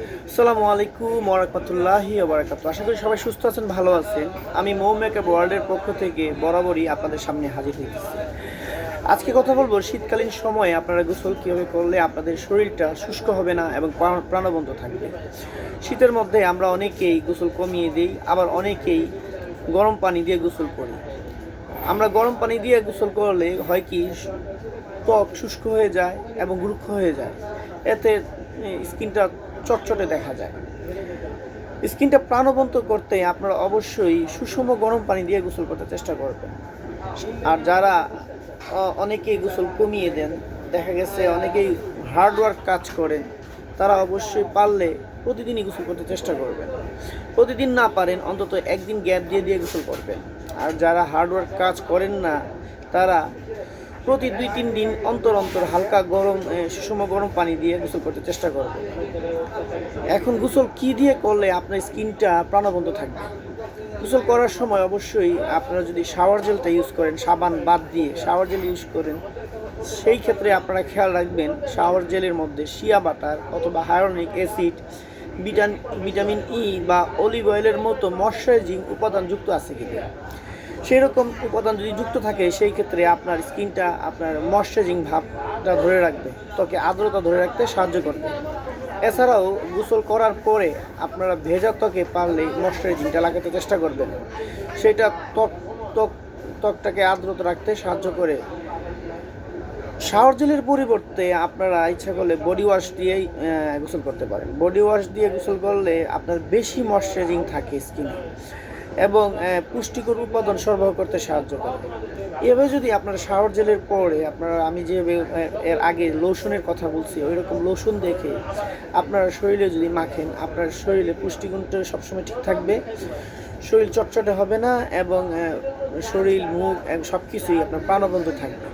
আসসালামু আলাইকুম ওরহমতুল্লাহি ওবরাকাতু আশা করি সবাই সুস্থ আছেন, ভালো আছেন। আমি মৌ মেকআপ ওয়ার্ল্ডের পক্ষ থেকে বরাবরই আপনাদের সামনে হাজির হইতেছি। আজকে কথা বলব শীতকালীন সময়ে আপনারা গোসল কীভাবে করলে আপনাদের শরীরটা শুষ্ক হবে না এবং প্রাণবন্ত থাকবে? শীতের মধ্যে আমরা অনেকেই গোসল কমিয়ে দিই, আবার অনেকেই গরম পানি দিয়ে গোসল করি। আমরা গরম পানি দিয়ে গোসল করলে হয় কি, ত্বক শুষ্ক হয়ে যায় এবং রুক্ষ হয়ে যায়। এতে স্কিনটা চটচটে দেখা যায়। স্কিনটা প্রাণবন্ত করতে আপনারা অবশ্যই সুষম গরম পানি দিয়ে গোসল করতে চেষ্টা করবেন। আর যারা অনেকেই গোসল কমিয়ে দেন, দেখা গেছে অনেকেই হার্ডওয়ার্ক কাজ করেন, তারা অবশ্যই পারলে প্রতিদিনই গোসল করতে চেষ্টা করবেন। প্রতিদিন না পারেন, অন্তত একদিন গ্যাপ দিয়ে দিয়ে গোসল করবেন। আর যারা হার্ডওয়ার্ক কাজ করেন না, তারা প্রতি দুই, তিন দিন অন্তর অন্তর হালকা গরম সুষম গরম পানি দিয়ে গোসল করতে চেষ্টা করবেন এখন গোসল কি দিয়ে করলে আপনার স্কিনটা প্রাণবন্ত থাকবে? গোসল করার সময় অবশ্যই আপনারা যদি শাওয়ার জেলটা ইউজ করেন, সাবান বাদ দিয়ে শাওয়ার জেল ইউজ করেন, সেই ক্ষেত্রে আপনারা খেয়াল রাখবেন শাওয়ার জেলের মধ্যে শিয়া বাটার অথবা hyaluronic acid vitamin vitamin E বা অলিভ অয়েলের মতো ময়শ্চারাইজিং উপাদান যুক্ত আছে কিনা। সেই রকম উপাদান যদি যুক্ত থাকে, সেই ক্ষেত্রে আপনার স্কিনটা, আপনার ময়শ্চারাইজিং ভাবটা ধরে রাখবে, ত্বকে আর্দ্রতা ধরে রাখতে সাহায্য করবে। এছাড়াও গোসল করার পরে আপনারা ভেজা ত্বকে পারলে ময়শ্চারাইজিংটা লাগাতে চেষ্টা করবেন। সেটা ত্বক ত্বক, ত্বকটাকে আর্দ্রতা রাখতে সাহায্য করে। শাওয়ার জেলের পরিবর্তে আপনারা ইচ্ছা করলে বডি ওয়াশ দিয়েই গোসল করতে পারেন। বডি ওয়াশ দিয়ে গোসল করলে আপনার বেশি ময়শ্চারিং থাকে স্কিনে। এবং পুষ্টিকর উপাদান সরবরাহ করতে সাহায্য করে। এভাবে যদি আপনার শাওয়ার জেলের পরে আপনারা আমি আহ, এর আগে লোশনের কথা বলছি ওই রকম লোশন দেখে আপনার শরীরে যদি মাখেন আপনার শরীরে পুষ্টিগুণটা সবসময় ঠিক থাকবে শরীর চটচটে হবে না এবং শরীর মুখ সব কিছুই আপনার প্রাণবন্ত থাকবে।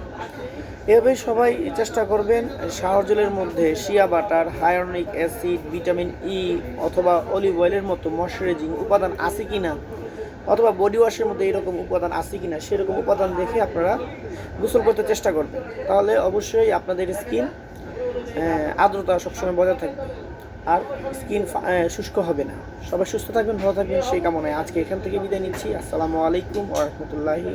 এভাবে সবাই চেষ্টা করবেন শাওয়ার জেলের মধ্যে shea butter hyaluronic acid vitamin E অথবা অলিভ অয়েলের মতো ময়শ্চারাইজিং উপাদান আছে কিনা অথবা বডি ওয়াশের মধ্যে এরকম উপাদান আছে কিনা সেরকম উপাদান দেখে আপনারা গোসল করতে চেষ্টা করবেন। তাহলে অবশ্যই আপনাদের স্কিন আর্দ্রতা সবসময় বজায় থাকবে। আর স্কিন শুষ্ক হবে না। সবাই সুস্থ থাকবেন, ভালো থাকবেন, সেই কামনায় আজকে এখান থেকে বিদায় নিচ্ছি। আসসালামু আলাইকুম ওরহমতুল্লাহি